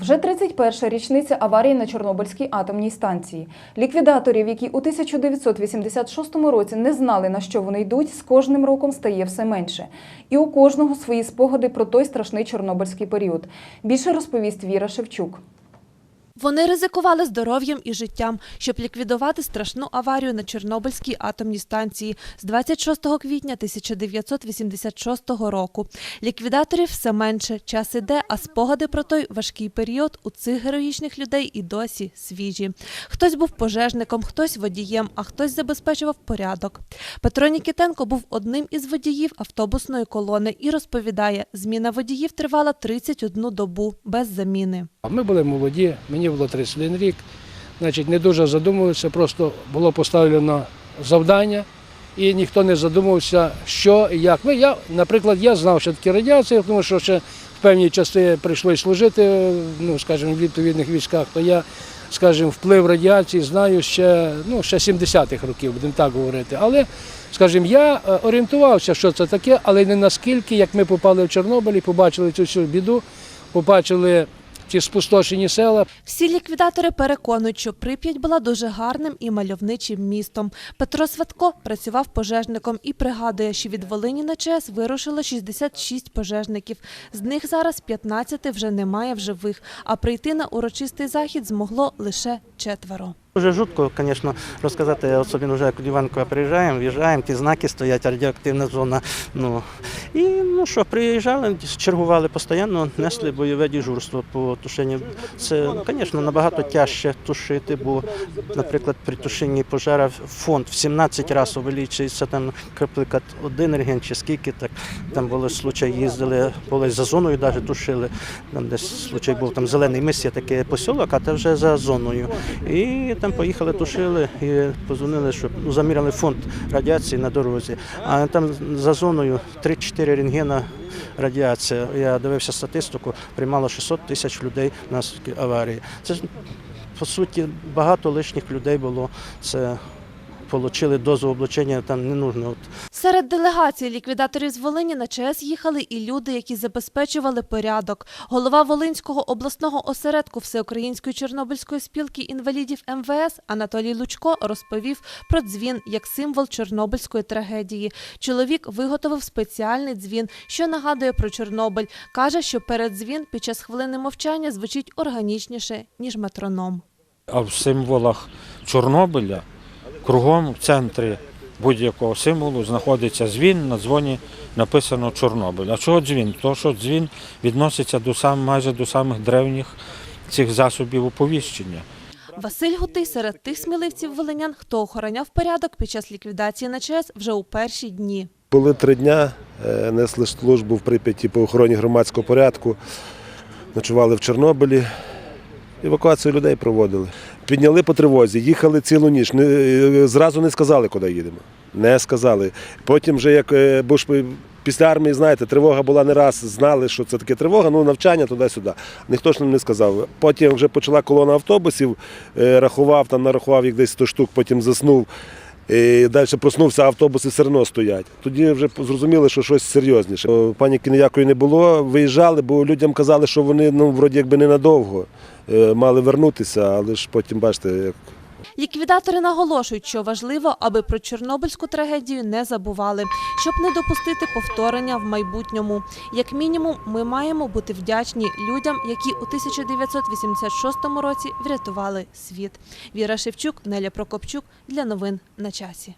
Вже 31-ша річниця аварії на Чорнобильській атомній станції. Ліквідаторів, які у 1986 році не знали, на що вони йдуть, з кожним роком стає все менше. І у кожного свої спогади про той страшний чорнобильський період. Більше розповість Віра Шевчук. Вони ризикували здоров'ям і життям, щоб ліквідувати страшну аварію на Чорнобильській атомній станції з 26 квітня 1986 року. Ліквідаторів все менше, час іде, а спогади про той важкий період у цих героїчних людей і досі свіжі. Хтось був пожежником, хтось водієм, а хтось забезпечував порядок. Петро Нікітенко був одним із водіїв автобусної колони і розповідає, зміна водіїв тривала 31 добу без заміни. Ми були молоді, мені було 31 рік. Значить, не дуже задумувалися, просто було поставлено завдання, і ніхто не задумувався, що і як. Ну, я, наприклад, я знав, що таке радіація, тому що ще в певні часи прийшлося служити, ну, скажімо, в відповідних військах, то я, скажімо, вплив радіації знаю ще, ну, ще 70-х років, будемо так говорити. Але, скажімо, я е, орієнтувався, що це таке, але не наскільки, як ми попали в Чорнобиль і побачили цю всю біду, побачили ті спустошені села, Всі ліквідатори переконують, що Прип'ять була дуже гарним і мальовничим містом. Петро Сватко працював пожежником і пригадує, що від Волині на ЧАЕС вирушило 66 пожежників. З них зараз 15 вже немає в живих, а прийти на урочистий захід змогло лише четверо. Дуже жутко, звісно, розказати, особливо вже як в Іванково приїжджаємо, в'їжджаємо, ті знаки стоять, радіоактивна зона. Ну, і ну що, приїжджали, чергували постійно, несли бойове дежурство по тушенню. Це, звісно, набагато тяжче тушити, бо, наприклад, при тушенні пожежа фонд в 17 разів увеличується, там, наприклад, один реген чи скільки, так, там були случаї, їздили, були за зоною навіть тушили, там десь случай був, там зелений мис є такий посілок, а це вже за зоною. І там поїхали, тушили і позвонили, щоб ну, заміряли фонд радіації на дорозі. А там за зоною 3-4 рентгена радіація. Я дивився статистику, приймало 600 тисяч людей наслідки аварії. Це по суті багато лишніх людей було. Це отримали дозу облучення там не нужно. От Серед делегації ліквідаторів з Волині на ЧАЕС їхали і люди, які забезпечували порядок. Голова Волинського обласного осередку Всеукраїнської Чорнобильської спілки інвалідів МВС Анатолій Лучко розповів про дзвін як символ Чорнобильської трагедії. Чоловік виготовив спеціальний дзвін, що нагадує про Чорнобиль. Каже, що перед дзвін під час хвилини мовчання звучить органічніше, ніж метроном. А в символах Чорнобиля кругом в центрі будь-якого символу знаходиться дзвін, на дзвоні написано Чорнобиль. А чого дзвін? Тому що дзвін відноситься до сам, майже до самих древніх цих засобів оповіщення. Василь Гутий серед тих сміливців волинян, хто охороняв порядок під час ліквідації на ЧАЕС вже у перші дні. Були три дня, е, несли службу в Прип'яті по охороні громадського порядку, ночували в Чорнобилі, евакуацію людей проводили. Підняли по тривозі, їхали цілу ніч. Не, е, зразу не сказали, куди їдемо. Не сказали. Потім, вже як е, бо ж після армії, знаєте, тривога була не раз, знали, що це таке тривога, ну навчання туди-сюди. Ніхто ж нам не сказав. Потім вже почала колона автобусів, е, рахував, там нарахував їх десь 100 штук, потім заснув. І далі проснувся, автобуси все одно стоять. Тоді вже зрозуміли, що щось серйозніше. Паніки ніякої не було. Виїжджали, бо людям казали, що вони ну, вроді якби ненадовго е, мали вернутися, але ж потім бачите, як Ліквідатори наголошують, що важливо, аби про Чорнобильську трагедію не забували, щоб не допустити повторення в майбутньому. Як мінімум, ми маємо бути вдячні людям, які у 1986 році врятували світ. Віра Шевчук, Неля Прокопчук для новин на часі.